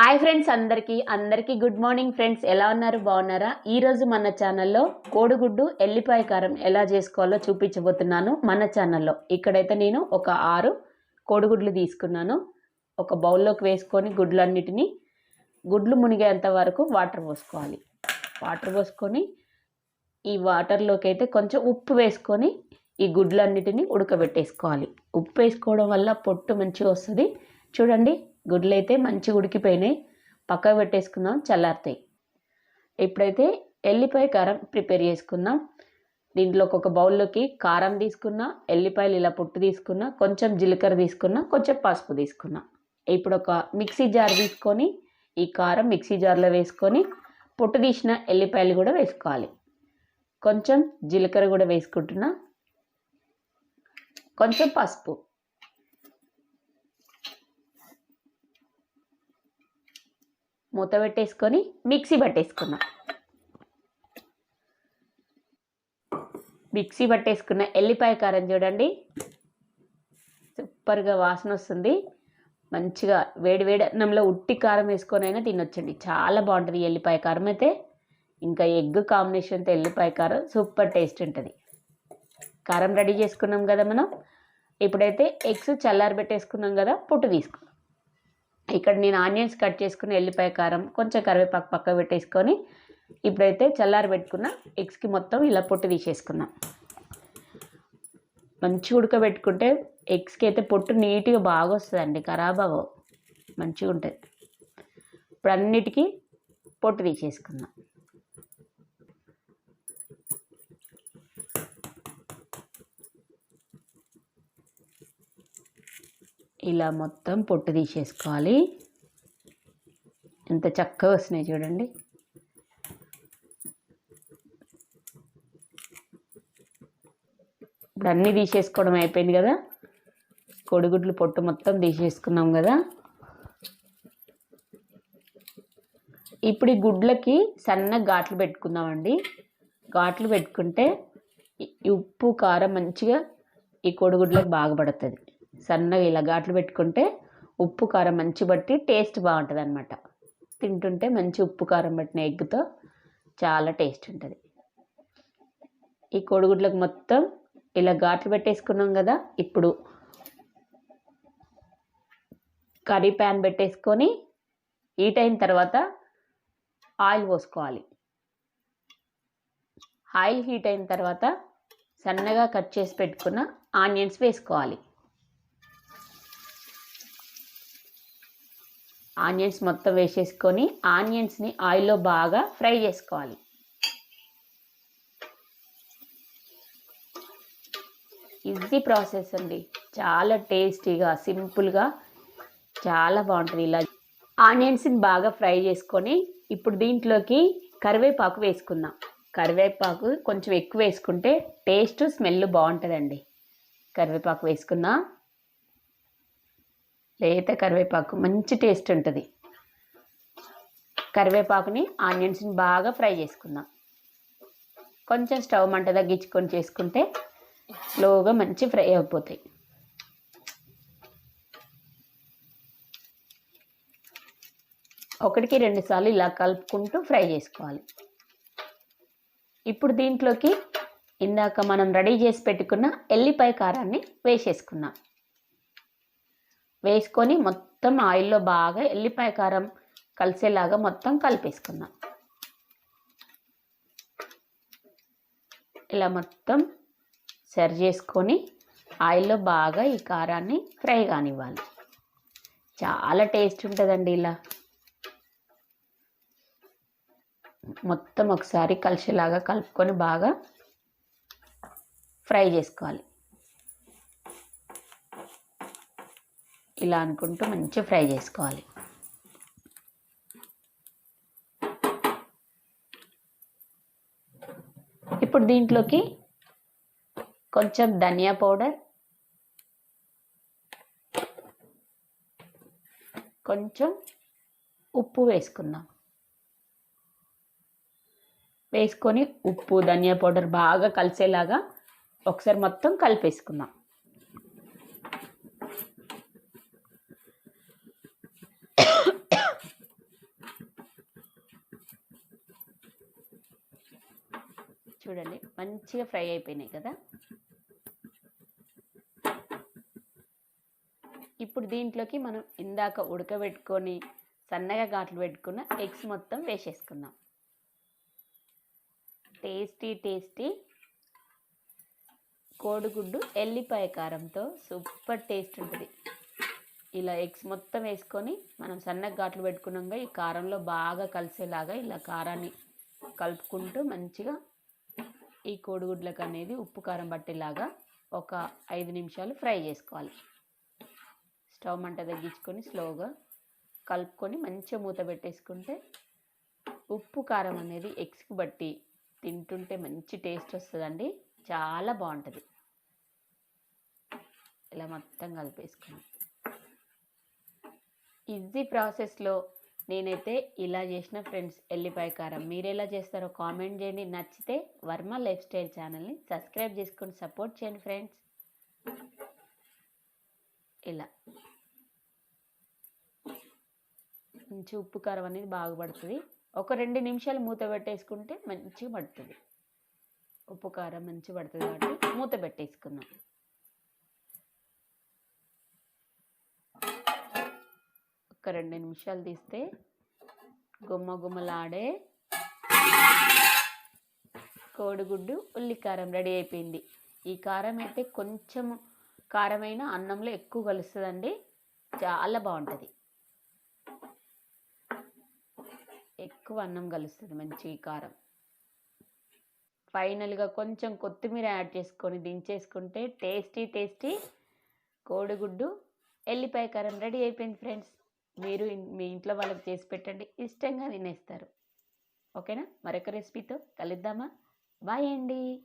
Hi friends అందరికీ. అందరికీ good morning friends. ఎలా ఉన్నారు? బాగున్నారా? ఈరోజు మన ఛానల్లో కోడిగుడ్డు ఎల్లిపాయ కారం ఎలా చేసుకోవాలో చూపించబోతున్నాను మన ఛానల్లో. ఇక్కడైతే నేను ఒక ఆరు కోడిగుడ్లు తీసుకున్నాను. ఒక బౌల్లోకి వేసుకొని గుడ్లన్నిటిని గుడ్లు మునిగేంత వరకు వాటర్ పోసుకోవాలి. వాటర్ పోసుకొని ఈ వాటర్లోకి అయితే కొంచెం ఉప్పు వేసుకొని ఈ గుడ్లన్నిటిని ఉడకబెట్టేసుకోవాలి. ఉప్పు వేసుకోవడం వల్ల పొట్టు మంచిగా వస్తుంది. చూడండి గుడ్లు అయితే మంచిగా ఉడికిపోయినాయి. పక్కకు పెట్టేసుకుందాం చల్లారుతాయి. ఇప్పుడైతే ఎల్లిపాయ కారం ప్రిపేర్ చేసుకుందాం. దీంట్లో ఒక బౌల్లోకి కారం తీసుకున్నా ఎల్లిపాయలు ఇలా పొట్టు తీసుకున్నా కొంచెం జీలకర్ర తీసుకున్నా కొంచెం పసుపు తీసుకున్నా. ఇప్పుడు ఒక మిక్సీ జార్ తీసుకొని ఈ కారం మిక్సీ జార్లో వేసుకొని పొట్టు తీసిన ఎల్లిపాయలు కూడా వేసుకోవాలి. కొంచెం జీలకర్ర కూడా వేసుకుంటున్నా. కొంచెం పసుపు. మూత పెట్టేసుకొని మిక్సీ పట్టేసుకున్నాం. మిక్సీ పట్టేసుకున్న ఎల్లిపాయ కారం చూడండి. సూపర్గా వాసన వస్తుంది. మంచిగా వేడి వేడి అన్నంలో ఉట్టి కారం వేసుకొని అయినా తినొచ్చండి. చాలా బాగుంటుంది ఎల్లిపాయ కారం అయితే. ఇంకా ఎగ్ కాంబినేషన్తో ఎల్లిపాయ కారం సూపర్ టేస్ట్ ఉంటుంది. కారం రెడీ చేసుకున్నాం కదా మనం. ఇప్పుడైతే ఎగ్స్ చల్లారి పెట్టేసుకున్నాం కదా పొట్టు తీసుకున్నాం ఇక్కడ నేను ఆనియన్స్ కట్ చేసుకుని ఎల్లిపాయ కారం కొంచెం కరివేపాకు పక్క పెట్టేసుకొని ఇప్పుడైతే చల్లారి పెట్టుకున్న ఎగ్స్కి మొత్తం ఇలా పొట్టు తీసేసుకుందాం. మంచిగా ఉడకబెట్టుకుంటే ఎగ్స్కి అయితే పొట్టు నీట్గా బాగా వస్తుందండి ఖరాబ్ అవ్వవు మంచిగా ఉంటుంది ఇప్పుడు అన్నిటికీ పొట్టు తీసేసుకుందాం. ఇలా మొత్తం పొట్టు తీసేసుకోవాలి. ఎంత చక్కగా వస్తున్నాయి చూడండి. ఇప్పుడు అన్నీ తీసేసుకోవడం అయిపోయింది కదా. కోడిగుడ్లు పొట్టు మొత్తం తీసేసుకున్నాం కదా. ఇప్పుడు ఈ గుడ్లకి సన్న ఘాట్లు పెట్టుకుందామండి. ఘాట్లు పెట్టుకుంటే ఈ ఉప్పు కారం మంచిగా ఈ కోడిగుడ్లకు బాగా పడుతుంది. సన్నగా ఇలా ఘాట్లు పెట్టుకుంటే ఉప్పు కారం మంచి బట్టి టేస్ట్ బాగుంటుంది అనమాట తింటుంటే మంచి ఉప్పు కారం పట్టిన ఎగ్తో చాలా టేస్ట్ ఉంటుంది. ఈ కోడిగుడ్లకు మొత్తం ఇలా ఘాట్లు పెట్టేసుకున్నాం కదా ఇప్పుడు కర్రీ ప్యాన్ పెట్టేసుకొని హీట్ అయిన తర్వాత ఆయిల్ పోసుకోవాలి. ఆయిల్ హీట్ అయిన తర్వాత సన్నగా కట్ చేసి పెట్టుకున్న ఆనియన్స్ వేసుకోవాలి. ఆనియన్స్ మొత్తం వేసేసుకొని ఆనియన్స్ని ఆయిల్లో బాగా ఫ్రై చేసుకోవాలి. ఈజీ ప్రాసెస్ అండి. చాలా టేస్టీగా సింపుల్గా చాలా బాగుంటుంది ఇలా. ఆనియన్స్ని బాగా ఫ్రై చేసుకొని ఇప్పుడు దీంట్లోకి కరివేపాకు వేసుకుందాం. కరివేపాకు కొంచెం ఎక్కువ వేసుకుంటే టేస్ట్ స్మెల్ బాగుంటుందండి. కరివేపాకు వేసుకుందాం. లేత కరివేపాకు మంచి టేస్ట్ ఉంటుంది. కరివేపాకుని ఆనియన్స్ని బాగా ఫ్రై చేసుకుందాం. కొంచెం స్టవ్ మంట తగ్గించుకొని చేసుకుంటే స్లోగా మంచి ఫ్రై అయిపోతాయి. ఒకటికి రెండు సార్లు ఇలా కలుపుకుంటూ ఫ్రై చేసుకోవాలి. ఇప్పుడు దీంట్లోకి ఇందాక మనం రెడీ చేసి పెట్టుకున్న ఎల్లిపాయ కారాన్ని వేసేసుకున్నాం వేసుకొని మొత్తం ఆయిల్లో బాగా ఎల్లిపాయ కారం కలిసేలాగా మొత్తం కలిపేసుకుందాం. ఇలా మొత్తం సరి చేసుకొని ఆయిల్లో బాగా ఈ కారాన్ని ఫ్రై కానివ్వాలి. చాలా టేస్ట్ ఉంటుందండి ఇలా. మొత్తం ఒకసారి కలిసేలాగా కలుపుకొని బాగా ఫ్రై చేసుకోవాలి. ఇలా అనుకుంటూ మంచిగా ఫ్రై చేసుకోవాలి. ఇప్పుడు దీంట్లోకి కొంచెం ధనియా పౌడర్ కొంచెం ఉప్పు వేసుకుందాం. వేసుకొని ఉప్పు ధనియా పౌడర్ బాగా కలిసేలాగా ఒకసారి మొత్తం కలిపేసుకుందాం. చూడండి. మంచిగా ఫ్రై అయిపోయినాయి కదా. ఇప్పుడు దీంట్లోకి మనం ఇందాక ఉడకబెట్టుకొని సన్నగా ఘాట్లు పెట్టుకున్న ఎగ్స్ మొత్తం వేసేసుకుందాం. టేస్టీ టేస్టీ కోడిగుడ్డు ఎల్లిపాయ కారంతో సూపర్ టేస్ట్ ఉంటుంది. ఇలా ఎగ్స్ మొత్తం వేసుకొని మనం సన్నగా ఘాట్లు పెట్టుకున్నాక ఈ కారంలో బాగా కలిసేలాగా ఇలా కారాన్ని కలుపుకుంటూ మంచిగా ఈ కోడిగుడ్లకు అనేది ఉప్పు కారం పట్టేలాగా ఒక ఐదు నిమిషాలు ఫ్రై చేసుకోవాలి. స్టవ్ మంట తగ్గించుకొని స్లోగా కలుపుకొని మంచిగా మూత పెట్టేసుకుంటే ఉప్పు కారం అనేది ఎగ్స్కి బట్టి తింటుంటే మంచి టేస్ట్ వస్తుందండి. చాలా బాగుంటుంది. ఇలా మొత్తం కలిపేసుకున్నాం. ఈజీ ప్రాసెస్లో నేనైతే ఇలా చేసిన ఫ్రెండ్స్ ఎల్లిపాయ కారం. మీరు ఎలా చేస్తారో కామెంట్ చేయండి. నచ్చితే వర్మ లైఫ్ స్టైల్ ఛానల్ని సబ్స్క్రైబ్ చేసుకొని సపోర్ట్ చేయండి ఫ్రెండ్స్. ఇలా. మంచి ఉప్పు కారం అనేది బాగా పడుతుంది. ఒక రెండు నిమిషాలు మూత పెట్టేసుకుంటే మంచిగా పడుతుంది. ఉప్పు కారం మంచిగా పడుతుంది కాబట్టి మూత పెట్టేసుకుందాం. ఒక రెండు నిమిషాలు తీస్తే గుమ్మ గుమ్మలాడే కోడిగుడ్డు ఉల్లి కారం రెడీ అయిపోయింది. ఈ కారం అయితే కొంచెం కారమైన అన్నంలో ఎక్కువ కలుస్తుందండి. చాలా బాగుంటుంది. ఎక్కువ అన్నం కలుస్తుంది మంచి ఈ కారం. ఫైనల్గా కొంచెం కొత్తిమీర యాడ్ చేసుకొని దించేసుకుంటే టేస్టీ టేస్టీ కోడిగుడ్డు ఎల్లిపాయ కారం రెడీ అయిపోయింది ఫ్రెండ్స్. మీరు మీ ఇంట్లో వాళ్ళకి చేసి పెట్టండి. ఇష్టంగా తినేస్తారు. ఓకేనా? మరొక రెసిపీతో కలుద్దామా? బాయ్ అండి.